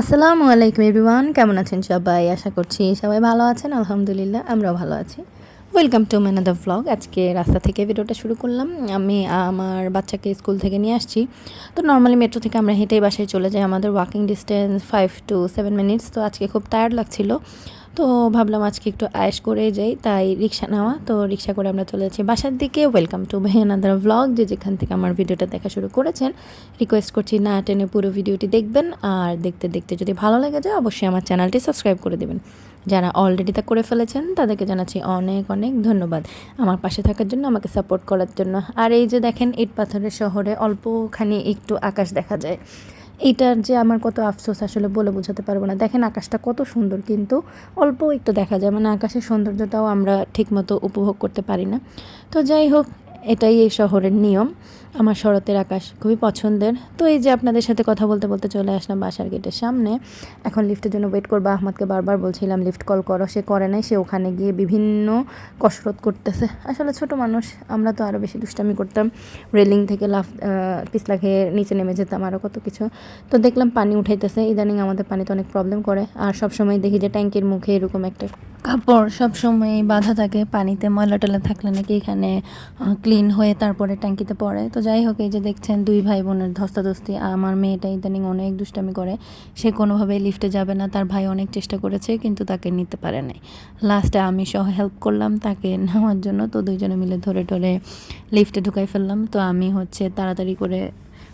আসসালামু আলাইকুম এভরিওয়ান, কেমন আছেন সবাই? আশা করছি সবাই ভালো আছেন, আলহামদুলিল্লাহ আমরাও ভালো আছি। Welcome to man the vlog আজকে রাস্তা থেকে ভিডিওটা শুরু করলাম। আমি আমার বাচ্চাকে স্কুল থেকে নিয়ে আসছি। তো নর্মালি মেট্রো থেকে আমরা হেঁটেই বাসায় চলে যাই। আমাদের walking distance five to seven minutes তো আজকে খুব টায়ার্ড লাগছিল। তো ভাবলাম আজকে একটু আয়েস করে যাই, তাই রিক্সা নেওয়া। তো রিক্সা করে আমরা চলে যাচ্ছি বাসার দিকে। ওয়েলকাম টু ভেনাদার ভ্লগ যে যেখান থেকে আমার ভিডিওটা দেখা শুরু করেছেন। রিকোয়েস্ট করছি না টেনে পুরো ভিডিওটি দেখবেন। আর দেখতে দেখতে যদি ভালো লেগে যায়, অবশ্যই আমার চ্যানেলটি সাবস্ক্রাইব করে দেবেন। যারা অলরেডি তা করে ফেলেছেন, তাদেরকে জানাচ্ছি অনেক অনেক ধন্যবাদ। আমার পাশে থাকার জন্য, আমাকে সাপোর্ট করার জন্য। আর এই যে দেখেন ইট পাথরের শহরে অল্পখানি একটু আকাশ দেখা যায়। এইটার যে আমার কত আফসোস আসলে বলে বোঝাতে পারব না। দেখেন আকাশটা কত সুন্দর কিন্তু অল্প একটু দেখা যায়। মানে আকাশের সৌন্দর্যটাও আমরা ঠিকমতো উপভোগ করতে পারি না। তো যাই হোক এটাই এই শহরের নিয়ম। আমার শরতের আকাশ খুবই পছন্দের। তো এই যে আপনাদের সাথে কথা বলতে বলতে চলে আসলাম বাসার গেটের সামনে। এখন লিফটের জন্য ওয়েট করব। আহমদকে বারবার বলছিলাম, লিফট কল করো। সে করে নাই। সে ওখানে গিয়ে বিভিন্ন কসরত করতেছে। আসলে ছোট মানুষ, আমরা তো আরও বেশি দুষ্টামি করতাম। রেলিং থেকে লাফ পিছলা খেয়ে নিচে নেমে যেতাম আরও কত কিছু। তো দেখলাম পানি উঠাইতেছে। ইদানিং আমাদের পানিতে অনেক প্রবলেম করে। আর সব সময় দেখি যে ট্যাঙ্কির মুখে এরকম একটা কাপড় সব সময় বাধা থাকে, পানিতে ময়লা টলা থাকলে নাকি এখানে ক্লিন হয়ে তারপরে ট্যাঙ্কিতে পড়ে। তো যাই হোক, এই যে দেখছেন দুই ভাই বোনের ধস্তাধস্তি, আমার মেয়েটা ইদানিং অনেক দুষ্টামি করে। সে কোনোভাবে লিফটে যাবে না, তার ভাই অনেক চেষ্টা করেছে, কিন্তু তাকে নিতে পারে নাই। লাস্টে আমি সহ হেল্প করলাম, তাকে নেওয়ার জন্য। তো দুইজনে মিলে ধরে ধরে লিফটে ঢুকাই ফেললাম। তো আমি হচ্ছে তাড়াতাড়ি করে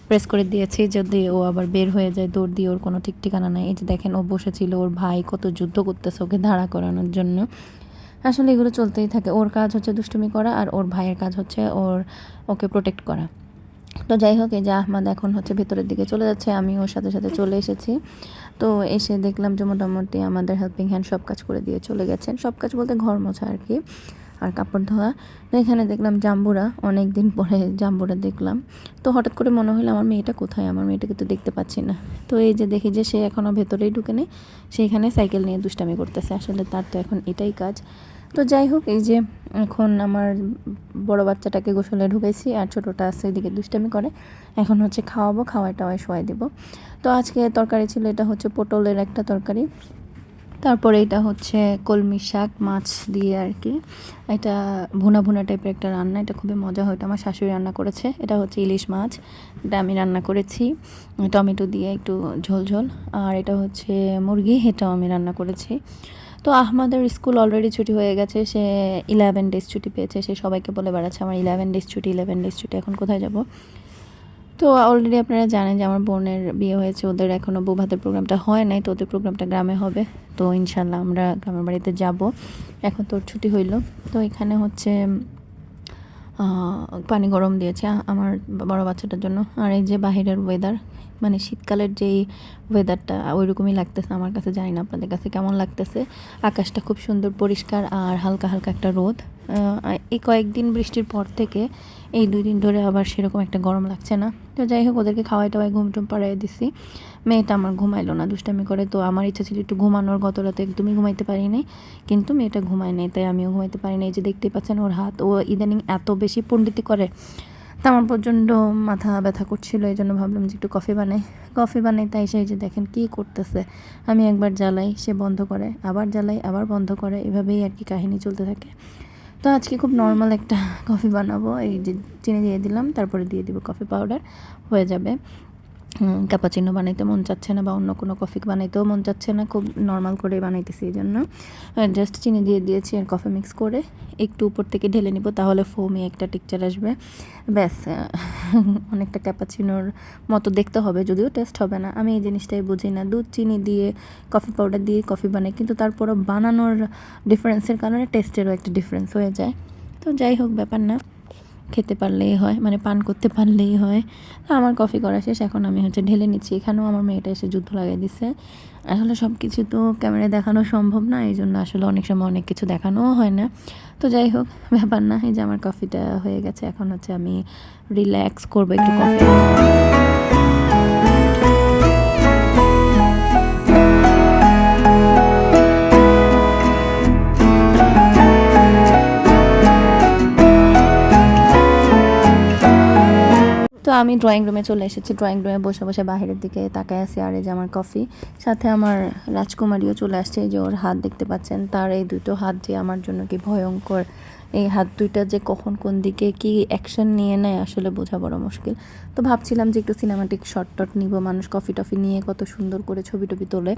প্রেস করে দিয়েছি যদি ও আবার বের হয়ে যায়, দৌড় দিয়ে ওর কোনো ঠিক ঠিকানা নেই। এই যে দেখেন, ও বসেছিল, ওর ভাই কত যুদ্ধ করতেছে ওকে দাঁড়া করানোর জন্য। আসলে এগুলো চলতেই থাকে। ওর কাজ হচ্ছে দুষ্টুমি করা আর ওর ভাইয়ের কাজ হচ্ছে ওর, ওকে প্রোটেক্ট করা। তো যাই হোক, এই যে আহমাদ এখন হচ্ছে ভেতরের দিকে চলে যাচ্ছে আমি ওর সাথে সাথে চলে এসেছি। তো এসে দেখলাম যে মোটামুটি আমাদের হেল্পিং হ্যান্ড সব কাজ করে দিয়ে চলে গেছেন। সব কাজ বলতে ঘর মোছা আর কি। আর কাপড় ধোয়া। তো এখানে দেখলাম জাম্বুরা অনেক দিন পরে জাম্বুরা দেখলাম। তো হঠাৎ করে মনে হলো আমার মেয়েটা কোথায়? আমার মেয়েটাকে তো দেখতে পাচ্ছি না। তো এই যে দেখি যে সে এখনও ভেতরেই ঢুকে নেই সেইখানে সাইকেল নিয়ে দুষ্টামি করতেছে। আসলে তার তো এখন এটাই কাজ। তো যাই হোক, এই যে এখন আমার বড় বাচ্চাটাকে গোসলে ঢুকেছি আর ছোটোটা আছে এদিকে দুষ্টামি করে। এখন হচ্ছে খাওয়াবো খাওয়াই টাওয়াই শোয়াই দেবো। তো আজকে তরকারি ছিল, এটা হচ্ছে পটলের একটা তরকারি। তারপরে এটা হচ্ছে কলমি শাক, মাছ দিয়ে আর কি। এটা ভুনা ভুনা টাইপের একটা রান্না, এটা খুবই মজা হয়। আমার শাশুড়ি রান্না করেছে। এটা হচ্ছে ইলিশ মাছ। এটা আমি রান্না করেছি। টমেটো দিয়ে একটু ঝোল ঝোল। আর এটা হচ্ছে মুরগি, এটাও আমি রান্না করেছি। তো আহমাদের স্কুল অলরেডি ছুটি হয়ে গেছে। সে ইলেভেন ডেজ ছুটি পেয়েছে। সে সবাইকে বলে বেড়াচ্ছে, আমার ইলেভেন ডেজ ছুটি ইলেভেন ডেজ ছুটি, এখন কোথায় যাব? তো অলরেডি আপনারা জানেন যে আমার বোনের বিয়ে হয়েছে, ওদের এখনও বউ ভাতের প্রোগ্রামটা হয় নাই, তো ওদের প্রোগ্রামটা গ্রামে হবে। তো ইনশাল্লাহ আমরা গ্রামের বাড়িতে যাব। এখন তোর ছুটি হইল। তো এখানে হচ্ছে পানি গরম দিয়েছে আমার বড় বাচ্চাটার জন্য। আর এই যে বাহিরের ওয়েদার মানে শীতকালের যেই ওয়েদারটা ওই রকমই লাগতেছে আমার কাছে, জানি না আপনাদের কাছে কেমন লাগতেছে। আকাশটা খুব সুন্দর, পরিষ্কার আর হালকা হালকা একটা রোদ। এই কয়েকদিন বৃষ্টির পর থেকে এই দুই দিন ধরে আবার সেরকম একটা গরম লাগছে না। তো যাই হোক, ওদেরকে খাওয়াই টাওয়াই, ঘুম টুম পাড়াই দিছি। মেয়েটা আমার ঘুমাইলো না, দুষ্টামি করে। তো আমার ইচ্ছা ছিল একটু ঘুমানোর, গত রাতে একদমই ঘুমাইতে পারিনি কিন্তু মেয়েটা ঘুমায় নেই, তাই আমিও ঘুমাইতে পারিনি এই যে দেখতেই পাচ্ছেন ওর হাত, ও ইদানিং এত বেশি পণ্ডিতি করে। তা আমার প্রচণ্ড মাথা ব্যথা করছিল, এই জন্য ভাবলাম যে একটু কফি বানাই। কফি বানাই, তাই সেই যে দেখেন কি করতেছে। আমি একবার জ্বালাই, সে বন্ধ করে, আবার জ্বালাই, আবার বন্ধ করে, এভাবেই আর কি কাহিনী চলতে থাকে। তো আজকে খুব নর্মাল একটা কফি বানাবো, এই যে চিনি দিয়ে দিলাম, তারপরে দিয়ে দিব কফি পাউডার হয়ে যাবে। ক্যাপাচিনো বানাইতে মন চাচ্ছে না বা অন্য কোনো কফি বানাইতেও মন চাচ্ছে না, খুব নর্মাল করে বানাইতেছি এই জন্য জাস্ট চিনি দিয়ে দিয়েছি আর কফি মিক্স করে একটু উপর থেকে ঢেলে নিব, তাহলে ফোমে একটা টিকচার আসবে। ব্যাস অনেকটা ক্যাপাচিনোর মতো দেখতে হবে, যদিও টেস্ট হবে না। আমি এই জিনিসটাই বুঝি না। দুধ, চিনি দিয়ে কফি পাউডার দিয়ে কফি বানাই, কিন্তু তারপরও বানানোর ডিফারেন্সের কারণে টেস্টেরও একটা ডিফারেন্স হয়ে যায়। তো যাই হোক, ব্যাপার না। খেতে পারলেই হয় মানে পান করতে পারলেই হয়। তো আমার কফি করা শেষ, এখন আমি হচ্ছে ঢেলে নিচ্ছি। এখানেও আমার মেয়েটা এসে যুদ্ধ লাগিয়ে দিছে। আসলে সব কিছু তো ক্যামেরায় দেখানো সম্ভব না এই জন্য আসলে অনেক সময় অনেক কিছু দেখানোও হয় না। তো যাই হোক, ব্যাপার না, এই যে আমার কফিটা হয়ে গেছে, এখন হচ্ছে আমি রিল্যাক্স করব একটু কফি। আমি ড্রয়িং রুমে চলে এসেছি। ড্রয়িং রুমে বসে বসে বাইরের দিকে তাকায় আছি আর এই যে আমার কফি সাথে আমার রাজকুমারীও চলে আসছে। যে ওর হাত দেখতে পাচ্ছেন, তার এই দুটো হাত যে আমার জন্য কি ভয়ঙ্কর। এই হাত দুইটা যে কখন কোন দিকে কি অ্যাকশন নিয়ে নেয় আসলে বোঝা বড় মুশকিল। তো ভাবছিলাম যে একটু সিনেমাটিক শর্ট টট নিব, মানুষ কফি টফি নিয়ে কত সুন্দর করে ছবি টবি তোলে।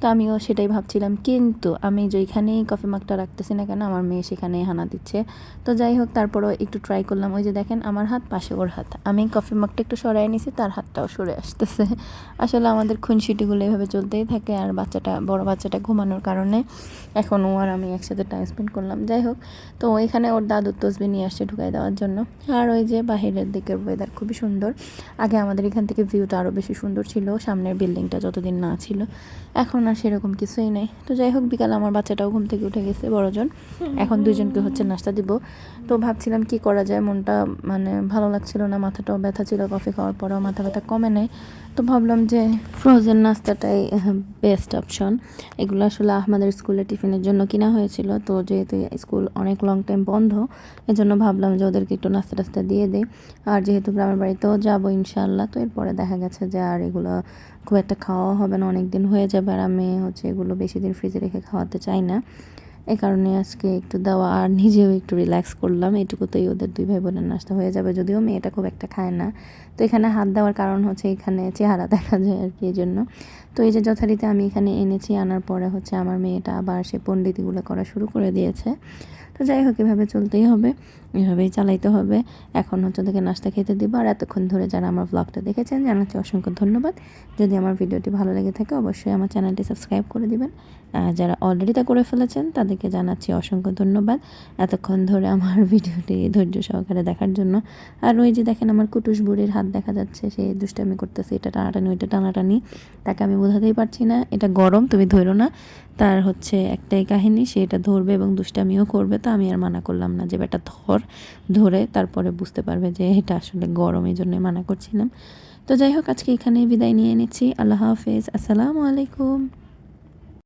তো আমিও সেটাই ভাবছিলাম। কিন্তু আমি যেইখানেই কফি মাগটা রাখতেছি না কেন, আমার মেয়ে সেখানেই হানা দিচ্ছে। তো যাই হোক, তারপরও একটু ট্রাই করলাম। ওই যে দেখেন, আমার হাত পাশে ওর হাত। আমি কফি মাগটা একটু সরাই নিছি, তার হাতটাও সরে আসতেছে। আসলে আমাদের খুনসিটিগুলো এভাবে চলতেই থাকে, আর বাচ্চাটা, বড় বাচ্চাটা ঘুমানোর কারণে। এখন ও আর আমি একসাথে টাইম স্পেন্ড করলাম। যাই হোক, তো এখানে ওর দাদুর তসবি নিয়ে আসছে ঢুকাই দেওয়ার জন্য। আর ওই যে বাহিরের দিকের ওয়েদার খুবই সুন্দর। আগে আমাদের এখান থেকে ভিউটা আরও বেশি সুন্দর ছিল, সামনের বিল্ডিংটা যতদিন না ছিল। এখন আর সেরকম কিছুই নেই। তো যাই হোক, বিকাল আমার বাচ্চাটাও ঘুম থেকে উঠে গেছে, বড়জন। এখন দুজনকে হচ্ছে নাস্তা দিব। তো ভাবছিলাম কি করা যায়, মনটা মানে ভালো লাগছিল না, মাথাটাও ব্যথা ছিল কফি খাওয়ার পরেও মাথা ব্যথা কমে নেয় তো ভাবলাম যে ফ্রোজেন নাস্তাটাই বেস্ট অপশন এগুলো আসলে আমাদের স্কুলে টিফিনের জন্য কিনা হয়েছিল। তো যেহেতু স্কুল অনেক লং টাইম বন্ধ, এজন্য ভাবলাম যে ওদেরকে একটু নাস্তা টাস্তা দিয়ে দিই। আর যেহেতু গ্রামের বাড়িতেও যাব ইনশাল্লাহ তো এরপরে দেখা গেছে যে আর এগুলো খুব একটা খাওয়া হবে না অনেক দিন হয়ে যাবে। আর আমি হচ্ছে এগুলো বেশি দিন ফ্রিজে রেখে খাওয়াতে চাই না। এই কারণে আজকে একটু দেওয়া আর নিজেও একটু রিল্যাক্স করলাম। এটুকুতেই ওদের দুই ভাই বোনের নাস্তা হয়ে যাবে। যদিও মেয়েটা খুব একটা খায় না। তো এখানে হাত দেওয়ার কারণ হচ্ছে এখানে চেহারা দেখা যায় আর কি এই জন্য তো এই যে যথারীতি আমি এখানে এনেছি, আনার পরে হচ্ছে আমার মেয়েটা আবার সে পণ্ডিতিগুলো করা শুরু করে দিয়েছে। তো যাই হোক, এভাবে চলতেই হবে। এভাবেই চালাইতে হবে। এখন হচ্ছে ওদেরকে নাস্তা খেতে দিব। আর এতক্ষণ ধরে যারা আমার ব্লগটা দেখেছেন, জানাচ্ছি অসংখ্য ধন্যবাদ। যদি আমার ভিডিওটি ভালো লেগে থাকে, অবশ্যই আমার চ্যানেলটি সাবস্ক্রাইব করে দিবেন। যারা অলরেডি তা করে ফেলেছেন তাদেরকে জানাচ্ছি অসংখ্য ধন্যবাদ এতক্ষণ ধরে আমার ভিডিওটি ধৈর্য সহকারে দেখার জন্য। আর ওই যে দেখেন আমার কুটুস বুড়ির হাত দেখা যাচ্ছে, সে দুষ্টামি করতেছে, এটা টানাটানি, ওইটা টানাটানি। তাকে আমি বোঝাতেই পারছি না, এটা গরম, তুমি ধরো না। তার হচ্ছে একটাই কাহিনী, সে এটা ধরবে এবং দুষ্টামিও করবে, তো আমি আর মানা করলাম না যে বেটা ধর, ধরে তারপরে বুঝতে পারবে যে এটা আসলে গরম, এই জন্যই মানা করছিলাম। তো যাই হোক, আজকে এখানে বিদায় নিয়ে নিচ্ছি। আল্লাহ হাফেজ, আসসালামু আলাইকুম।